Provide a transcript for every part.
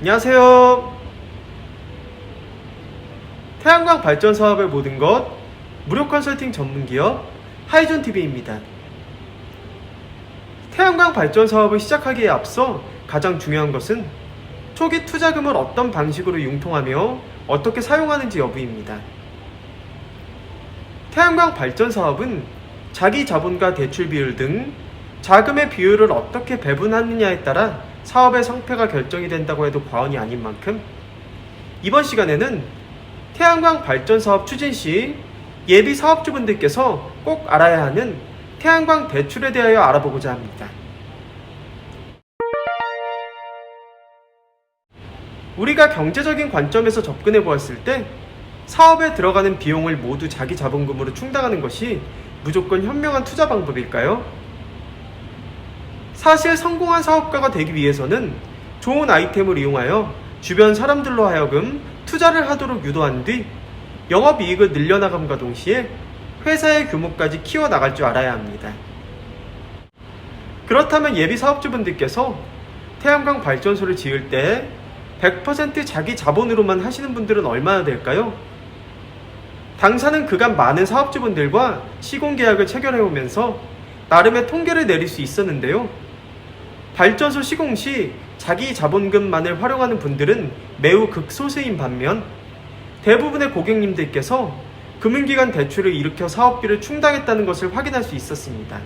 안녕하세요. 태양광 발전 사업의 모든 것 무료 컨설팅 전문 기업 하이존 TV입니다. 태양광 발전 사업을 시작하기에 앞서 가장 중요한 것은 초기 투자금을 어떤 방식으로 융통하며 어떻게 사용하는지 여부입니다. 태양광 발전 사업은 자기 자본과 대출 비율 등 자금의 비율을 어떻게 배분하느냐에 따라 사업의 성패가 결정이 된다고 해도 과언이 아닌 만큼 이번 시간에는 태양광 발전 사업 추진 시 예비 사업주분들께서 꼭 알아야 하는 태양광 대출에 대하여 알아보고자 합니다. 우리가 경제적인 관점에서 접근해 보았을 때 사업에 들어가는 비용을 모두 자기 자본금으로 충당하는 것이 무조건 현명한 투자 방법일까요? 사실 성공한 사업가가 되기 위해서는 좋은 아이템을 이용하여 주변 사람들로 하여금 투자를 하도록 유도한 뒤 영업이익을 늘려나감과 동시에 회사의 규모까지 키워나갈 줄 알아야 합니다. 그렇다면 예비 사업주분들께서 태양광 발전소를 지을 때 100% 자기 자본으로만 하시는 분들은 얼마나 될까요? 당사는 그간 많은 사업주분들과 시공 계약을 체결해 오면서 나름의 통계를 내릴 수 있었는데요. 발전소 시공 시 자기 자본금만을 활용하는 분들은 매우 극소수인 반면 대부분의 고객님들께서 금융기관 대출을 일으켜 사업비를 충당했다는 것을 확인할 수 있었습니다.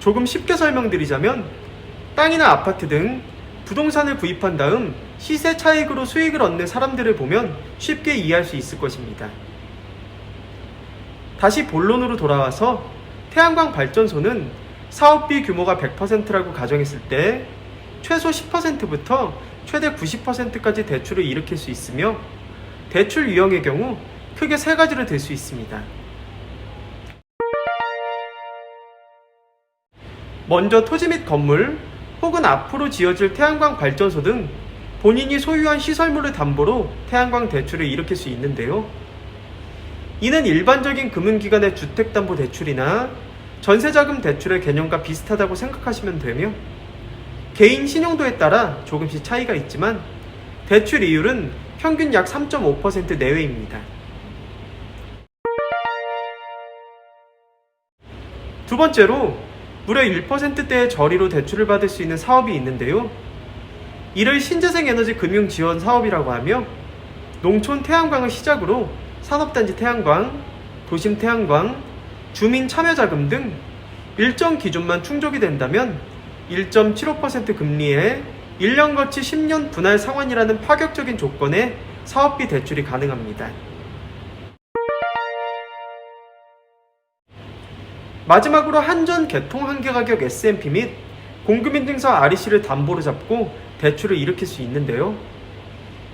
조금 쉽게 설명드리자면 땅이나 아파트 등 부동산을 구입한 다음 시세 차익으로 수익을 얻는 사람들을 보면 쉽게 이해할 수 있을 것입니다. 다시 본론으로 돌아와서 태양광 발전소는 사업비 규모가 100%라고 가정했을 때 최소 10%부터 최대 90%까지 대출을 일으킬 수 있으며 대출 유형의 경우 크게 세 가지로 될 수 있습니다. 먼저 토지 및 건물 혹은 앞으로 지어질 태양광 발전소 등 본인이 소유한 시설물을 담보로 태양광 대출을 일으킬 수 있는데요. 이는 일반적인 금융기관의 주택담보대출이나 전세자금 대출의 개념과 비슷하다고 생각하시면 되며 개인 신용도에 따라 조금씩 차이가 있지만 대출 이율은 평균 약 3.5% 내외입니다. 두 번째로 무려 1%대의 저리로 대출을 받을 수 있는 사업이 있는데요. 이를 신재생 에너지 금융 지원 사업이라고 하며 농촌 태양광을 시작으로 산업단지 태양광, 도심 태양광, 주민 참여 자금 등 일정 기준만 충족이 된다면 1.75% 금리에 1년 거치 10년 분할 상환이라는 파격적인 조건에 사업비 대출이 가능합니다. 마지막으로 한전 개통 한계 가격 S&P 및 공급인증서 REC를 담보로 잡고 대출을 일으킬 수 있는데요.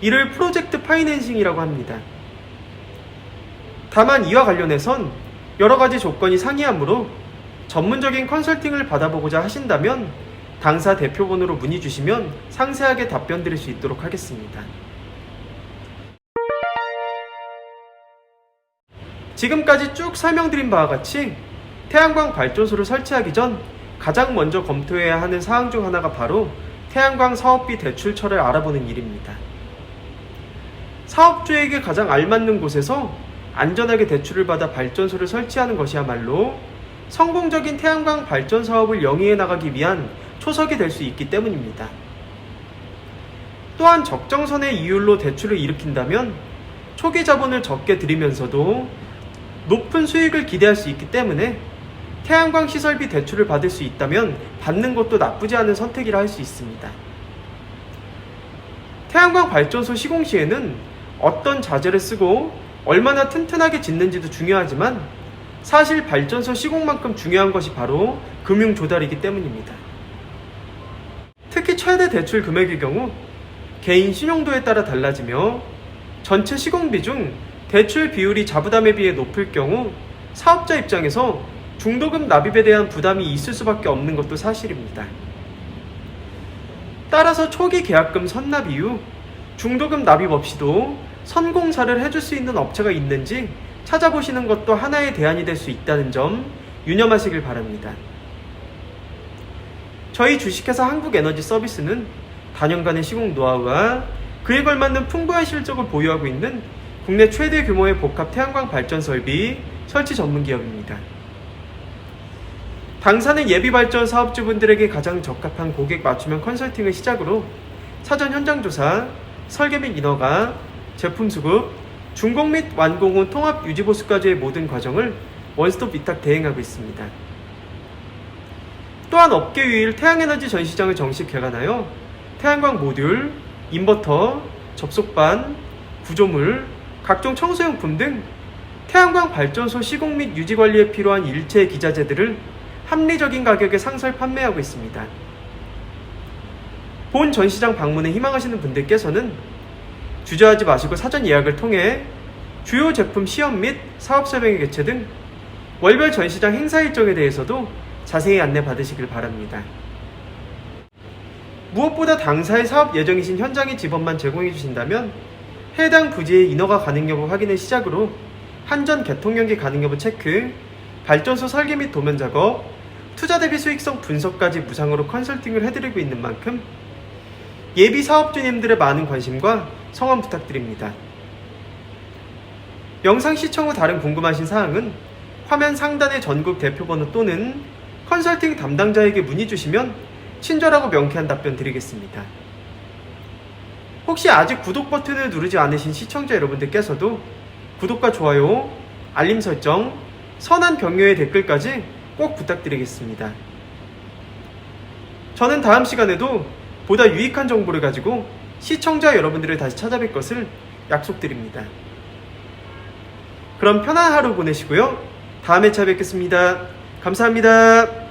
이를 프로젝트 파이낸싱이라고 합니다. 다만 이와 관련해선 여러 가지 조건이 상이하므로 전문적인 컨설팅을 받아보고자 하신다면 당사 대표번호로 문의 주시면 상세하게 답변 드릴 수 있도록 하겠습니다. 지금까지 쭉 설명드린 바와 같이 태양광 발전소를 설치하기 전 가장 먼저 검토해야 하는 사항 중 하나가 바로 태양광 사업비 대출처를 알아보는 일입니다. 사업주에게 가장 알맞는 곳에서 안전하게 대출을 받아 발전소를 설치하는 것이야말로 성공적인 태양광 발전 사업을 영위해 나가기 위한 초석이 될 수 있기 때문입니다. 또한 적정선의 이율로 대출을 일으킨다면 초기 자본을 적게 들이면서도 높은 수익을 기대할 수 있기 때문에 태양광 시설비 대출을 받을 수 있다면 받는 것도 나쁘지 않은 선택이라 할 수 있습니다. 태양광 발전소 시공 시에는 어떤 자재를 쓰고 얼마나 튼튼하게 짓는지도 중요하지만 사실 발전소 시공만큼 중요한 것이 바로 금융 조달이기 때문입니다. 특히 최대 대출 금액의 경우 개인 신용도에 따라 달라지며 전체 시공비 중 대출 비율이 자부담에 비해 높을 경우 사업자 입장에서 중도금 납입에 대한 부담이 있을 수밖에 없는 것도 사실입니다. 따라서 초기 계약금 선납 이후 중도금 납입 없이도 선공사를 해줄 수 있는 업체가 있는지 찾아보시는 것도 하나의 대안이 될 수 있다는 점 유념하시길 바랍니다. 저희 주식회사 한국에너지 서비스는 다년간의 시공 노하우와 그에 걸맞는 풍부한 실적을 보유하고 있는 국내 최대 규모의 복합 태양광 발전 설비 설치 전문 기업입니다. 당사는 예비 발전 사업주분들에게 가장 적합한 고객 맞춤형 컨설팅을 시작으로 사전 현장 조사, 설계 및 인허가, 제품 수급, 준공 및 완공 후 통합 유지 보수까지의 모든 과정을 원스톱 위탁 대행하고 있습니다. 또한 업계 유일 태양에너지 전시장을 정식 개관하여 태양광 모듈, 인버터, 접속반, 구조물, 각종 청소용품 등 태양광 발전소 시공 및 유지 관리에 필요한 일체 기자재들을 합리적인 가격에 상설 판매하고 있습니다. 본 전시장 방문에 희망하시는 분들께서는 주저하지 마시고 사전 예약을 통해 주요 제품 시연 및 사업 설명회 개최 등 월별 전시장 행사 일정에 대해서도 자세히 안내 받으시길 바랍니다. 무엇보다 당사의 사업 예정이신 현장의 지번만 제공해 주신다면 해당 부지의 인허가 가능 여부 확인을 시작으로 한전 개통연기 가능 여부 체크, 발전소 설계 및 도면 작업, 투자 대비 수익성 분석까지 무상으로 컨설팅을 해드리고 있는 만큼 예비 사업주님들의 많은 관심과 성원 부탁드립니다. 영상 시청 후 다른 궁금하신 사항은 화면 상단의 전국 대표 번호 또는 컨설팅 담당자에게 문의 주시면 친절하고 명쾌한 답변 드리겠습니다. 혹시 아직 구독 버튼을 누르지 않으신 시청자 여러분들께서도 구독과 좋아요, 알림 설정, 선한 격려의 댓글까지 꼭 부탁드리겠습니다. 저는 다음 시간에도 보다 유익한 정보를 가지고 시청자 여러분들을 다시 찾아뵐 것을 약속드립니다. 그럼 편한 하루 보내시고요. 다음에 찾아뵙겠습니다. 감사합니다.